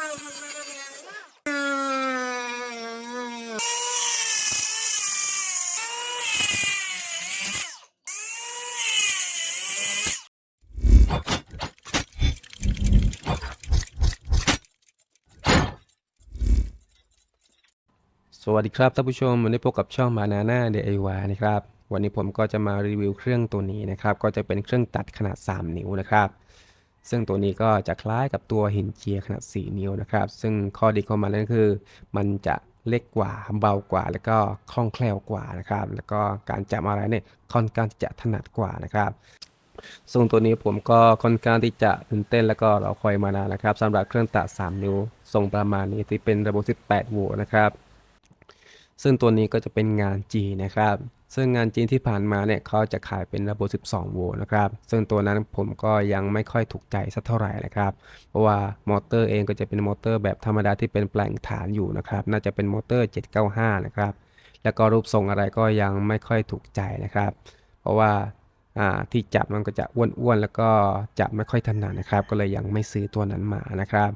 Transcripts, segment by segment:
สวัสดีครับท่านผู้ชมวันนี้พบกับช่อง Banana DIY นะครับ วันนี้ผมก็จะมารีวิวเครื่องตัวนี้นะครับ ก็จะเป็นเครื่องตัดขนาด 3 นิ้วนะครับ ซึ่งตัวนี้ก็จะคล้ายกับตัวหินเจียขนาด 4 นิ้วนะครับ ซึ่งข้อดีของมันนั่นคือ มันจะเล็กกว่าเบากว่า แล้วก็คล่องแคล่วกว่านะครับ แล้วก็การจับอะไรเนี่ยค่อนข้างจะถนัดกว่านะครับซึ่งตัวนี้ผมก็ค่อนข้างที่จะตื่นเต้นแล้วก็รอคอยมานานนะครับสำหรับเครื่องตัด 3 นิ้วทรงประมาณนี้ที่เป็นระบบ 18 โวลต์นะครับ ซึ่งตัวนี้ก็จะเป็นงานจีนะครับ ซึ่งงานจีนที่ผ่านมาเนี่ยเขาจะขายเป็นระบบ 12 โวลต์นะครับ ซึ่งตัวนั้นผมก็ยังไม่ค่อยถูกใจสักเท่าไหร่นะครับ เพราะว่ามอเตอร์เองก็จะเป็นมอเตอร์แบบธรรมดาที่เป็นแปลงฐานอยู่นะครับ น่าจะเป็นมอเตอร์ 795 นะครับ แล้วก็รูปทรงอะไรก็ยังไม่ค่อยถูกใจนะครับ เพราะว่าอ่าที่จับมันก็จะอ้วนๆแล้วก็จับไม่ค่อยถนัดนะครับ ก็เลยยังไม่ซื้อตัวนั้นมานะครับ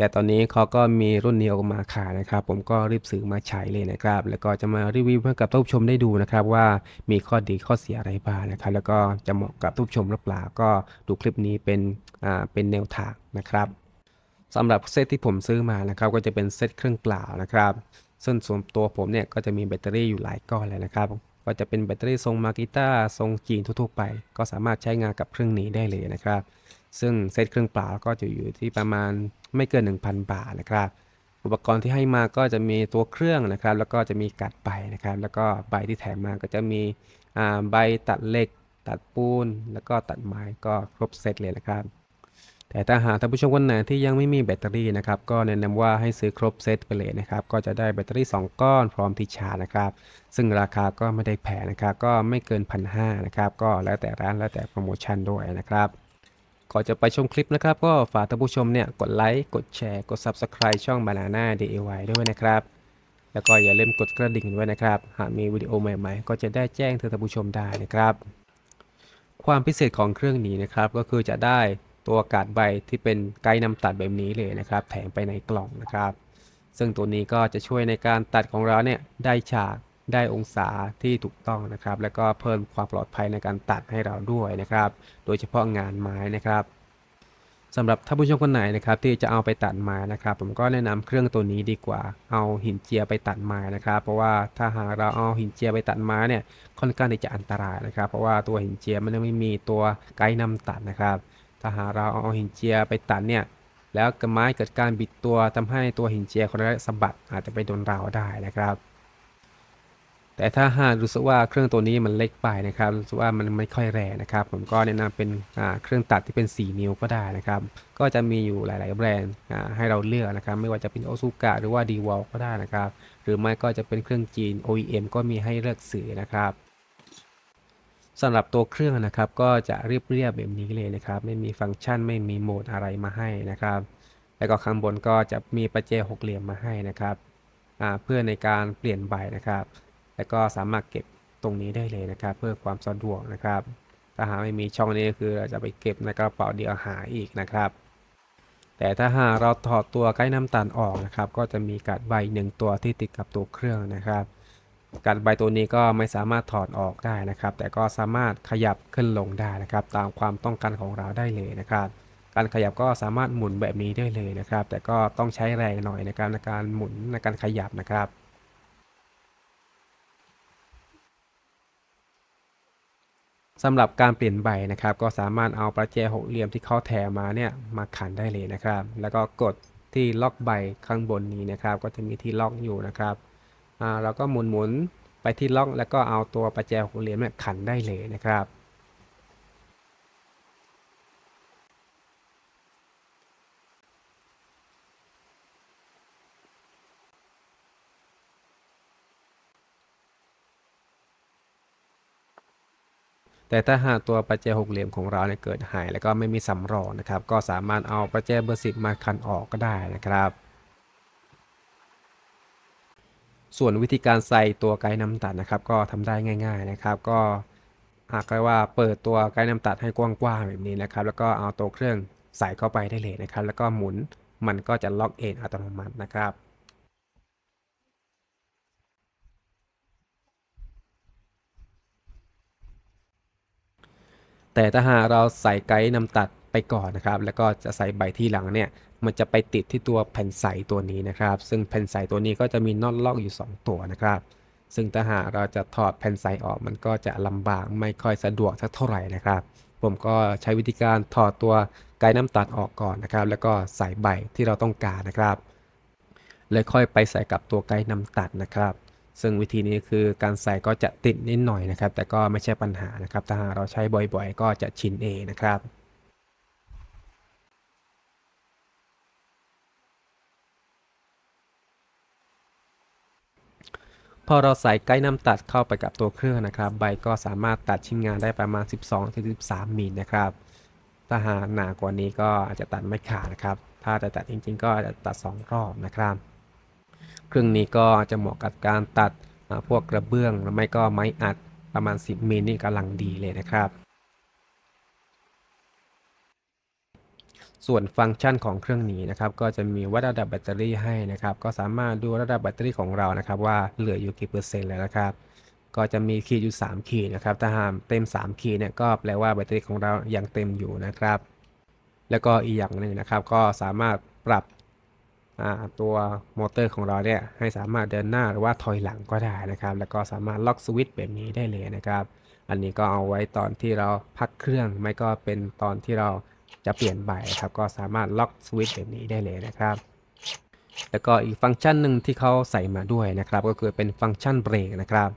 แต่ตอนนี้เขาก็มีรุ่นนี้ออกมาขายนะครับ ผมก็รีบซื้อมาใช้เลยนะครับ แล้วก็จะมารีวิวให้กับท่านผู้ชมได้ดูนะครับ ว่ามีข้อดีข้อเสียอะไรบ้างนะครับ แล้วก็จะเหมาะกับท่านผู้ชมหรือเปล่าก็ดูคลิปนี้เป็นอ่าเป็นแนวทางนะครับสำหรับเซตที่ผมซื้อมานะครับ ก็จะเป็นเซตเครื่องเปล่านะครับซึ่งส่วนตัวผมเนี่ยก็จะมีแบตเตอรี่อยู่หลายก้อนเลยนะครับก็จะเป็นแบตเตอรี่ทรงมากิต้าทรงจีนทั่วๆไป ก็สามารถใช้งานกับเครื่องนี้ได้เลยนะครับ ซึ่งเซตเครื่องเปล่าก็จะอยู่ที่ประมาณไม่เกิน 1,000 บาทนะครับ อุปกรณ์ที่ให้มาก็จะมีตัวเครื่องนะครับ แล้วก็จะมีกัดใบนะครับ แล้วก็ใบที่แถมมาก็จะมีใบตัดเหล็ก ตัดปูน แล้วก็ตัดไม้ก็ครบเซตเลยนะครับแต่ถ้าหากท่านผู้ชมคนไหนที่ยังไม่มีแบตเตอรี่นะครับ ก็แนะนำว่าให้ซื้อครบเซตไปเลยนะครับ ก็จะได้แบตเตอรี่ 2 ก้อนพร้อมที่ชาร์จนะครับ ซึ่งราคาก็ไม่ได้แพงนะครับ ก็ไม่เกินพันห้านะครับ ก็แล้วแต่ร้านแล้วแต่โปรโมชั่นด้วยนะครับ ก่อนจะไปชมคลิปนะครับ ก็ฝากท่านผู้ชมเนี่ยกดไลค์กดแชร์กด Subscribe ช่อง Banana DIY ด้วยนะครับ แล้วก็อย่าลืมกดกระดิ่งด้วยนะครับ หากมีวิดีโอใหม่ๆ ก็จะได้แจ้งท่านผู้ชมได้นะครับ ความพิเศษของเครื่องนี้นะครับก็คือจะได้ตัวกาดใบที่เป็นไกด์นำตัดแบบนี้เลยนะครับ แถมไปในกล่องนะครับ ซึ่งตัวนี้ก็จะช่วยในการตัดของเราเนี่ยได้ฉาก ได้องศาที่ถูกต้องนะครับ แล้วก็เพิ่มความปลอดภัยในการตัดให้เราด้วยนะครับ โดยเฉพาะงานไม้นะครับสำหรับท่านผู้ชมคนไหนนะครับที่จะเอาไปตัดไม้นะครับ ผมก็แนะนำเครื่องตัวนี้ดีกว่า เอาหินเจียไปตัดไม้นะครับ เพราะว่าถ้าหากเราเอาหินเจียไปตัดไม้เนี่ยค่อนข้างที่จะอันตรายนะครับ เพราะว่าตัวหินเจียมันไม่มีตัวไกด์นำตัดนะครับ ถ้าหากเราเอาหินเจียไปตัดเนี่ยแล้วกระไม้เกิดการบิดตัวทำให้ตัวหินเจียคนนั้นสะบัดอาจจะไปโดนเราได้นะครับ แต่ถ้าหากรู้สึกว่าเครื่องตัวนี้มันเล็กไปนะครับรู้สึกว่ามันไม่ค่อยแรงนะครับ ผมก็แนะนำเป็นเครื่องตัดที่เป็น 4 นิ้วก็ได้นะครับ ก็จะมีอยู่หลาย ๆ แบรนด์ให้เราเลือกนะครับ ไม่ว่าจะเป็นโอซูกะหรือว่า d w a l ก็ได้นะครับ หรือไม่ก็จะเป็นเครื่องจีน OEM ก็มีให้เลือกซื้อนะครับสำหรับตัวเครื่องนะครับ ก็จะเรียบๆแบบนี้เลยนะครับ ไม่มีฟังก์ชันไม่มีโหมดอะไรมาให้นะครับ แล้วก็ข้างบนก็จะมีประแจหกเหลี่ยมมาให้นะครับเพื่อในการเปลี่ยนใบนะครับ แล้วก็สามารถเก็บตรงนี้ได้เลยนะครับ เพื่อความสะดวกนะครับถ้าหากไม่มีช่องนี้คือเราจะไปเก็บในกระเป๋าเดียวหาอีกนะครับ แต่ถ้าหากเราถอดตัวไกด์น้ำตาลออกนะครับ ก็จะมีการดใบหนึ่งตัวที่ติดกับตัวเครื่องนะครับการดใบตัวนี้ก็ไม่สามารถถอดออกได้นะครับ แต่ก็สามารถขยับขึ้นลงได้นะครับ ตามความต้องการของเราได้เลยนะครับ การขยับก็สามารถหมุนแบบนี้ได้เลยนะครับ แต่ก็ต้องใช้แรงหน่อยในการในการหมุนในการขยับนะครับ สำหรับการเปลี่ยนใบนะครับ ก็สามารถเอาประแจหกเหลี่ยมที่เขาแถมมาเนี่ยมาขันได้เลยนะครับ แล้วก็กดที่ล็อกใบข้างบนนี้นะครับ ก็จะมีที่ล็อกอยู่นะครับอ่าเราก็หมุนหมุนๆไปที่ล็อกแล้วก็เอาตัวประแจหกเหลี่ยมเนี่ยขันได้เลยนะครับ แต่ถ้าหากตัวประแจหกเหลี่ยมของเราเนี่ยเกิดหาย แล้วก็ไม่มีสำรองนะครับ ก็สามารถเอาประแจเบอร์สิบมาคันออกก็ได้นะครับส่วนวิธีการใส่ตัวไกด์น้ำตัดนะครับก็ทำได้ง่าย ๆนะครับ ก็หากเรียกว่าเปิดตัวไกด์น้ำตัดให้กว้างๆแบบนี้นะครับ แล้วก็เอาตัวเครื่องใส่เข้าไปได้เลยนะครับ แล้วก็หมุนมันก็จะล็อกเองอัตโนมัตินะครับ แต่ถ้าหากเราใส่ไกด์นำตัดไปก่อนนะครับ แล้วก็จะใส่ใบที่หลังเนี่ย มันจะไปติดที่ตัวแผ่นใสตัวนี้นะครับ ซึ่งแผ่นใสตัวนี้ก็จะมีน็อตล็อกอยู่ 2 ตัวนะครับ ซึ่งถ้าหากเราจะถอดแผ่นใสออกมันก็จะลำบากไม่ค่อยสะดวกสักเท่าไหร่นะครับ ผมก็ใช้วิธีการถอดตัวไกด์น้ำตัดออกก่อนนะครับ แล้วก็ใส่ใบที่เราต้องการนะครับ แล้วค่อยไปใส่กับตัวไกด์นำตัดนะครับ ซึ่งวิธีนี้คือการใส่ก็จะติดนิดหน่อยนะครับ แต่ก็ไม่ใช่ปัญหานะครับ ถ้าหากเราใช้บ่อยๆ ก็จะชินเองนะครับพอเราใส่ไกด์น้ำตัดเข้าไปกับตัวเครื่องนะครับ ใบก็สามารถตัดชิ้นงานได้ประมาณ 12-13มิลนะครับ ถ้าหากหนากว่านี้ก็อาจจะตัดไม่ขาดนะครับ ถ้าจะตัดจริงๆ ก็จะตัด 2 รอบนะครับ เครื่องนี้ก็จะเหมาะกับการตัดพวกกระเบื้องหรือไม่ก็ไม้อัดประมาณ 10มิลนี่กำลังดีเลยนะครับ ส่วนฟังก์ชันของเครื่องนี้นะครับก็จะมีวัดระดับแบตเตอรี่ให้นะครับ ก็สามารถดูระดับแบตเตอรี่ของเรานะครับ ว่าเหลืออยู่กี่เปอร์เซ็นต์แล้วนะครับก็จะมีขีดอยู่ 3 ขีดนะครับ ถ้าหากเต็ม 3 ขีดเนี่ยก็แปลว่าแบตเตอรี่ของเรายังเต็มอยู่นะครับ แล้วก็อีกอย่างหนึ่งนะครับ ก็สามารถปรับ ตัวมอเตอร์ของเราเนี่ยให้สามารถเดินหน้าหรือว่าถอยหลังก็ได้นะครับ แล้วก็สามารถล็อกสวิตช์แบบนี้ได้เลยนะครับ อันนี้ก็เอาไว้ตอนที่เราพักเครื่อง ไม่ก็เป็นตอนที่เราจะเปลี่ยนใบครับ ก็สามารถล็อกสวิตช์แบบนี้ได้เลยนะครับ แล้วก็อีกฟังก์ชันหนึ่งที่เขาใส่มาด้วยนะครับ ก็คือเป็นฟังก์ชันเบรกนะครับ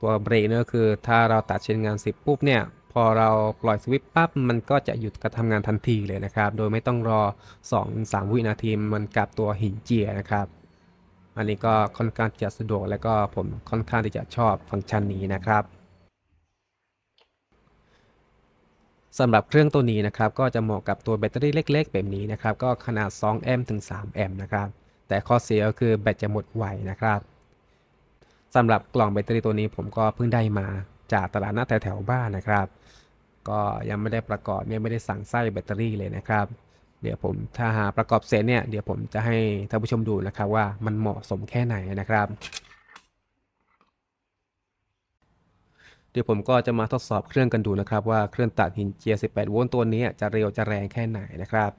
ตัวเบรกเนี่ยก็คือถ้าเราตัดเชนงานเสร็จปุ๊บเนี่ย พอเราปล่อยสวิตช์ปั๊บมันก็จะหยุดการทำงานทันทีเลยนะครับ โดยไม่ต้องรอ 2-3 วินาทีมันกับตัวหินเจียนะครับ อันนี้ก็ค่อนข้างจะสะดวกและก็ผมค่อนข้างที่จะชอบฟังก์ชันนี้นะครับสำหรับเครื่องตัวนี้นะครับก็จะเหมาะกับตัวแบตเตอรี่เล็ก ๆ แบบนี้นะครับก็ขนาด 2 แอมป์ถึง 3 แอมป์นะครับ แต่ข้อเสียก็คือแบตจะหมดไวนะครับสำหรับกล่องแบตเตอรี่ตัวนี้ผมก็เพิ่งได้มาจากตลาดหนัดแถวๆบ้านนะครับ ก็ยังไม่ได้ประกอบเนี่ยไม่ได้สั่งไส้แบตเตอรี่เลยนะครับ เดี๋ยวผมถ้าหาประกอบเสร็จเนี่ยเดี๋ยวผมจะให้ท่านผู้ชมดูนะครับว่ามันเหมาะสมแค่ไหนนะครับ เดี๋ยวผมก็จะมาทดสอบเครื่องกันดูนะครับ ว่าเครื่องตัดหินเจีย 18 โวลต์ตัวนี้จะเร็วจะแรงแค่ไหนนะครับ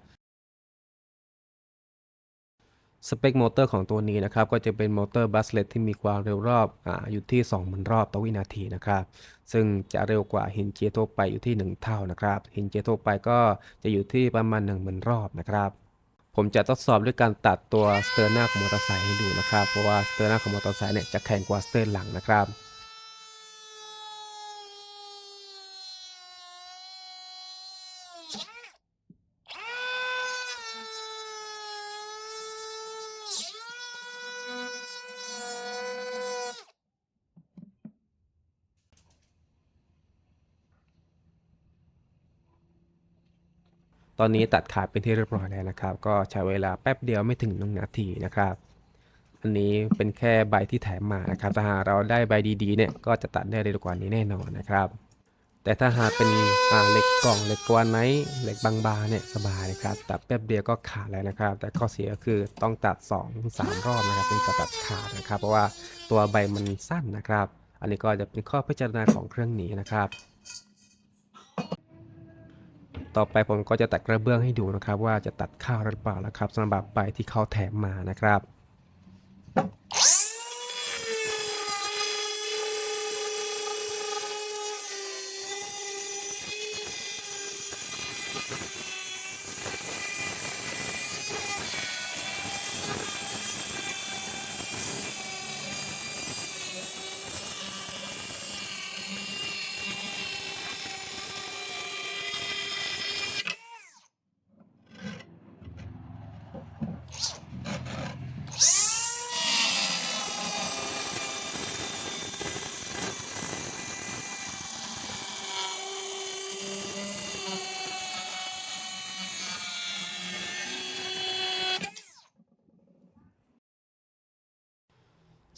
สเปคมอเตอร์ของตัวนี้นะครับ ก็จะเป็นมอเตอร์บัสเลตที่มีความเร็วรอบอาอยู่ที่ 20,000 รอบต่อวินาทีนะครับ ซึ่งจะเร็วกว่าหินเจียทั่วไปอยู่ที่ 1 เท่านะครับ หินเจียทั่วไปก็จะอยู่ที่ประมาณ 10,000 รอบนะครับ ผมจะทดสอบด้วยการตัดตัวสเตอร์หน้าของมอเตอร์ไซค์ให้ดูนะครับ เพราะว่าสเตอร์หน้าของมอเตอร์ไซค์เนี่ยจะแข็งกว่าสเตอร์หลังนะครับ ตอนนี้ตัดขาดเป็นที่เรียบร้อยแล้วนะครับ ก็ใช้เวลาแป๊บเดียวไม่ถึงหนึ่งนาทีนะครับ อันนี้เป็นแค่ใบที่แถมมานะครับ ถ้าหากเราได้ใบดีๆเนี่ยก็จะตัดได้เร็วกว่านี้แน่นอนนะครับ แต่ถ้าหากเป็นเหล็กกล่องเหล็กกวนไนท์เหล็กบางๆเนี่ยสบายนะครับตัดแป๊บเดียวก็ขาดแล้วนะครับ แต่ข้อเสียก็คือต้องตัด 2 3 รอบนะครับถึงจะตัดขาดนะครับ เพราะว่าตัวใบมันสั้นนะครับ อันนี้ก็จะเป็นข้อพิจารณาของเครื่องนี้นะครับ ต่อไปผมก็จะตัดกระเบื้องให้ดูนะครับ ว่าจะตัดข้าวหรือเปล่านะครับสำหรับใบที่เขาแถมมานะครับ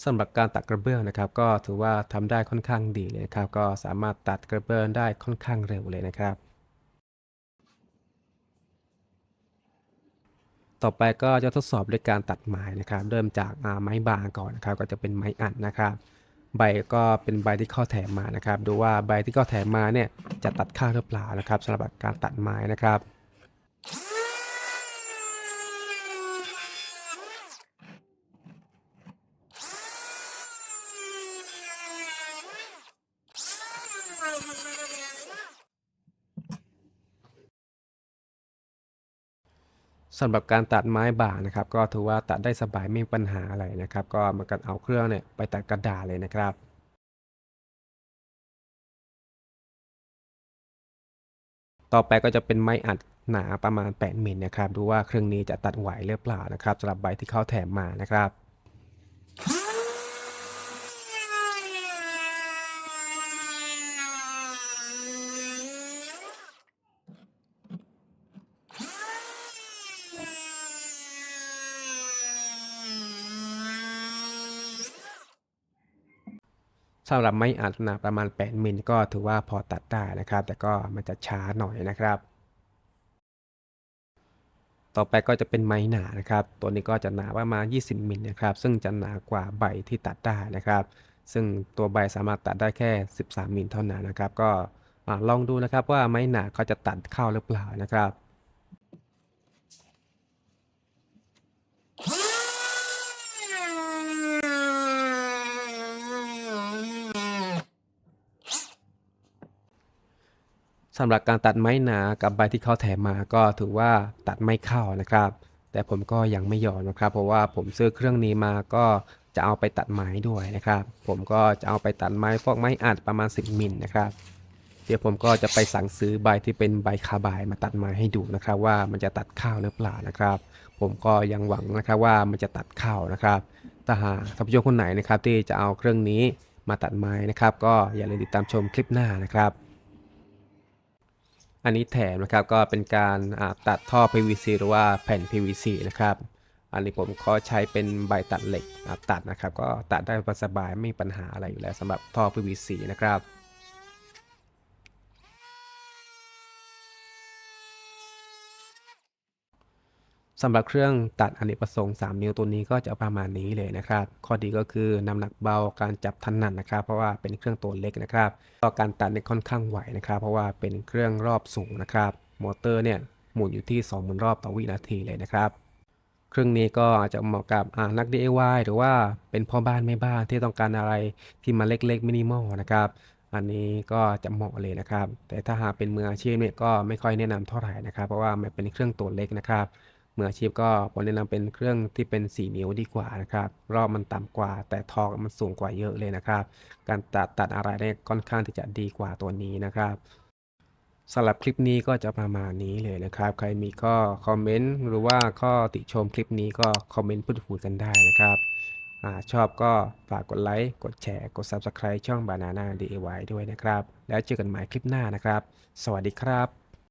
สำหรับการตัดกระเบื้องนะครับ ก็ถือว่าทำได้ค่อนข้างดีเลยนะครับ ก็สามารถตัดกระเบื้องได้ค่อนข้างเร็วเลยนะครับ ต่อไปก็จะทดสอบด้วยการตัดไม้นะครับ เริ่มจากไม้บางก่อนนะครับ ก็จะเป็นไม้อัดนะครับ ใบก็เป็นใบที่ข้าแถมมานะครับ ดูว่าใบที่ข้าแถมมาเนี่ยจะตัดข้างหรือเปล่านะครับสำหรับการตัดไม้นะครับ สำหรับการตัดไม้บ่านะครับ ก็ถือว่าตัดได้สบายไม่มีปัญหาอะไรนะครับ ก็มากันเอาเครื่องเนี่ยไปตัดกระดาษเลยนะครับต่อไปก็จะเป็นไม้อัดหนาประมาณ 8มิลนะครับ ดูว่าเครื่องนี้จะตัดไหวหรือเปล่านะครับสำหรับใบที่เขาแถมมานะครับ สำหรับไม้อัดหนาประมาณ 8 มิลก็ถือว่าพอตัดได้นะครับ แต่ก็มันจะช้าหน่อยนะครับ ต่อไปก็จะเป็นไม้หนานะครับ ตัวนี้ก็จะหนาประมาณ 20 มิลนะครับ ซึ่งจะหนากว่าใบที่ตัดได้นะครับ ซึ่งตัวใบสามารถตัดได้แค่ 13 มิลเท่านั้นนะครับ ก็อลองดูนะครับว่าไม้หนาเขาจะตัดเข้าหรือเปล่านะครับ สำหรับการตัดไม้หนากับใบที่เขาแถมมาก็ถือว่าตัดไม่เข้านะครับ แต่ผมก็ยังไม่ยอมนะครับ เพราะว่าผมซื้อเครื่องนี้มาก็จะเอาไปตัดไม้ด้วยนะครับ ผมก็จะเอาไปตัดไม้พวกไม้อัดประมาณ 10มิลนะครับ เดี๋ยวผมก็จะไปสั่งซื้อใบที่เป็นใบคาบายมาตัดไม้ให้ดูนะครับ ว่ามันจะตัดเข้าหรือเปล่านะครับ ผมก็ยังหวังนะครับว่ามันจะตัดเข้านะครับถ้าหากท่านผู้ชมคนไหนนะครับที่จะเอาเครื่องนี้มาตัดไม้นะครับ ก็อย่าลืมติดตามชมคลิปหน้านะครับ อันนี้แถมนะครับก็เป็นการตัดท่อ PVC หรือว่าแผ่น PVC นะครับ อันนี้ผมก็ใช้เป็นใบตัดเหล็กตัดนะครับ ก็ตัดได้สบายไม่มีปัญหาอะไรอยู่แล้วสำหรับท่อ PVC นะครับ สำหรับเครื่องตัดอเนกประสงค์ 3 นิ้วตัวนี้ก็จะประมาณนี้เลยนะครับ ข้อดีก็คือน้ำหนักเบาการจับถนัดนะครับ เพราะว่าเป็นเครื่องตัวเล็กนะครับก็การตัดเนี่ยค่อนข้างไหวนะครับ เพราะว่าเป็นเครื่องรอบสูงนะครับ มอเตอร์เนี่ยหมุนอยู่ที่20,000รอบต่อวินาทีเลยนะครับ เครื่องนี้ก็อาจจะเหมาะกับนัก DIY หรือว่าเป็นพ่อบ้านแม่บ้านที่ต้องการอะไรที่มาเล็กๆมินิมอลนะครับอันนี้ก็จะเหมาะเลยนะครับ แต่ถ้าหากเป็นมืออาชีพเนี่ยก็ไม่ค่อยแนะนำเท่าไหร่นะครับ เพราะว่ามันเป็นเครื่องตัวเล็กนะครับ มืออาชีพก็ผมแนะนำเป็นเครื่องที่เป็น 4 นิ้วดีกว่านะครับ รอบมันต่ำกว่า แต่ทอร์กมันสูงกว่าเยอะเลยนะครับ การตัดตัดอะไรได้ค่อนข้างที่จะดีกว่าตัวนี้นะครับสำหรับคลิปนี้ก็จะประมาณนี้เลยนะครับ ใครมีข้อคอมเมนต์หรือว่าข้อติชมคลิปนี้ก็คอมเมนต์พูดคุยกันได้นะครับอชอบก็ฝากกดไลค์ กดแชร์ กด Subscribe ช่อง Banana DIY ด้วยนะครับ แล้วเจอกันใหม่คลิปหน้านะครับ สวัสดีครับ